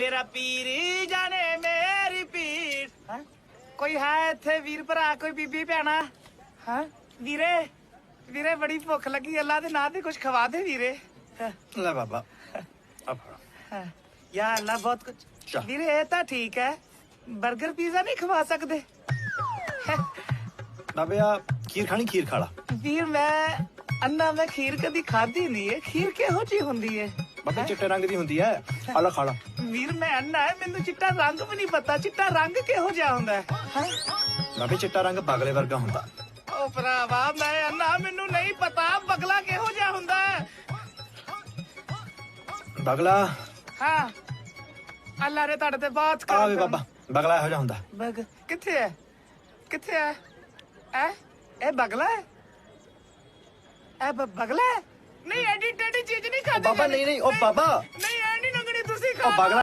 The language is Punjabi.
ਮੇਰਾ ਪੀਰ ਜਾਣੇ ਮੇਰੀ ਪੀਰ। ਹੈਂ? ਕੋਈ ਹੈ ਇੱਥੇ ਵੀਰ ਭਰਾ ਕੋਈ ਬੀਬੀ ਭੈਣਾ? ਹਾਂ? ਵੀਰੇ ਵੀਰੇ ਬੜੀ ਭੁੱਖ ਲੱਗੀ ਅੱਲਾ ਦੇ ਨਾਂ ਤੇ ਕੁਝ ਖਵਾ ਦੇ ਵੀਰੇ। ਹਾਂ, ਲੈ ਬਾਬਾ। ਆ ਫੜ। ਹਾਂ। ਯਾ ਅੱਲਾ ਬਹੁਤ ਕੁਝ। ਵੀਰੇ ਇਹ ਤਾਂ ਠੀਕ ਹੈ 버ਗਰ ਪੀਜ਼ਾ ਨਹੀਂ ਖਵਾ ਸਕਦੇ। ਬਾਬੇ ਆ ਖੀਰ ਖਾਣੀ ਖੀਰ ਖਾ ਲਾ। ਵੀਰ ਮੈਂ ਅੰਨਾ ਮੈਂ ਖੀਰ ਕਦੀ ਖਾਧੀ ਨਹੀਂ ਹੈ। ਖੀਰ ਕਿਹੋ ਜੀ ਹੁੰਦੀ ਹੈ? ਬਾਬੇ ਚਿੱਟੇ ਰੰਗ ਦੀ ਹੁੰਦੀ ਐ ਆ ਲੈ ਖਾ ਲਾ। ਵੀਰ ਮੈਂ ਅੰਨਾ ਹੈ ਮੈਨੂੰ ਚਿੱਟਾ ਰੰਗ ਵੀ ਨਹੀਂ ਪਤਾ। ਚਿੱਟਾ ਰੰਗ ਕਿਹੋ ਜਿਹਾ ਹੁੰਦਾ ਹੈ? ਬਾਬੇ ਚਿੱਟਾ ਰੰਗ ਬਗਲੇ ਵਰਗਾ ਹੁੰਦਾ। ਓ ਭਰਾਵਾ ਮੈਂ ਅੰਨਾ ਮੈਨੂੰ ਨਹੀਂ ਪਤਾ ਬਗਲਾ ਕਿਹੋ ਜਿਹਾ ਹੁੰਦਾ ਹੈ। ਬਗਲਾ? ਹਾਂ। ਅੱਲਾ ਨੇ ਤੁਹਾਡੇ ਤੇ ਬਹੁਤ ਕਰ ਆ ਵੇ ਬਾਬਾ ਬਗਲਾ ਇਹੋ ਜਿਹਾ ਹੁੰਦਾ। ਬਗ ਕਿੱਥੇ ਹੈ? ਕਿੱਥੇ ਹੈ? ਐ ਇਹ ਬਗਲਾ ਹੈ? ਬ- ਬਗਲਾ ਹੈ? ਨਹੀਂ ਐਡੀ ਟੈਡੀ ਚੀਜ਼ ਨਹੀਂ ਖਾਦੀ ਬਾਬਾ, ਨਹੀਂ, ਨਹੀਂ, ਉਹ ਬਾਬਾ। ਨਹੀਂ ਐ ਨਹੀਂ ਲੰਗਣੀ ਤੁਸੀਂ ਉਹ ਖਾ ਬਗਲਾ